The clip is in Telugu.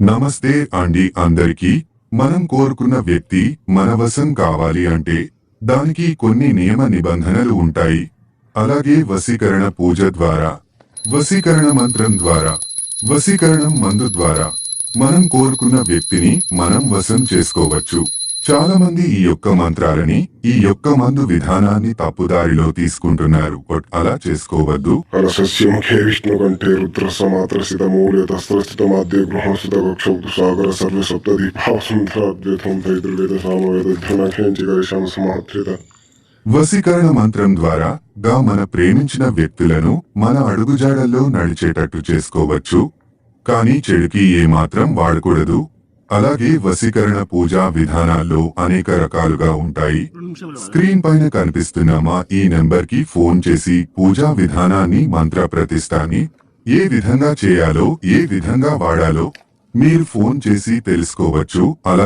నమస్తే అండి అందరికీ. మనం కోరుకున్న వ్యక్తి మన వశం కావాలి అంటే దానికి కొన్ని నియమ నిబంధనలు ఉంటాయి. అలాగే వశీకరణ పూజ ద్వారా వశీకరణ మంత్రం ద్వారా వశీకరణం మందు ద్వారా మనం కోరుకున్న వ్యక్తిని మనం వశం చేసుకోవచ్చు. చాలా మంది ఈ యొక్క మంత్రాలని ఈ యొక్క మందు విధానాన్ని తప్పుదారిలో తీసుకుంటున్నారు. బట్ అలా చేసుకోవద్దు. సాగర సర్వ సమాహ్రిత వశీకరణ మంత్రం ద్వారా గా మన ప్రేమించిన వ్యక్తులను మన అడుగుజాడల్లో నడిచేటట్టు చేసుకోవచ్చు. కానీ చెడుకి ఏమాత్రం వాడకూడదు. అలాగే వశీకరణ పూజా విధానాల్లో అనేక రకాలుగా ఉంటాయి. స్క్రీన్ పైన కనిపిస్తున్న మా ఈ నెంబర్కి ఫోన్ చేసి పూజా విధానాన్ని మంత్ర ప్రతిష్టాన్ని ఏ విధంగా చేయాలో ఏ విధంగా వాడాలో మీరు ఫోన్ చేసి తెలుసుకోవచ్చు. అలా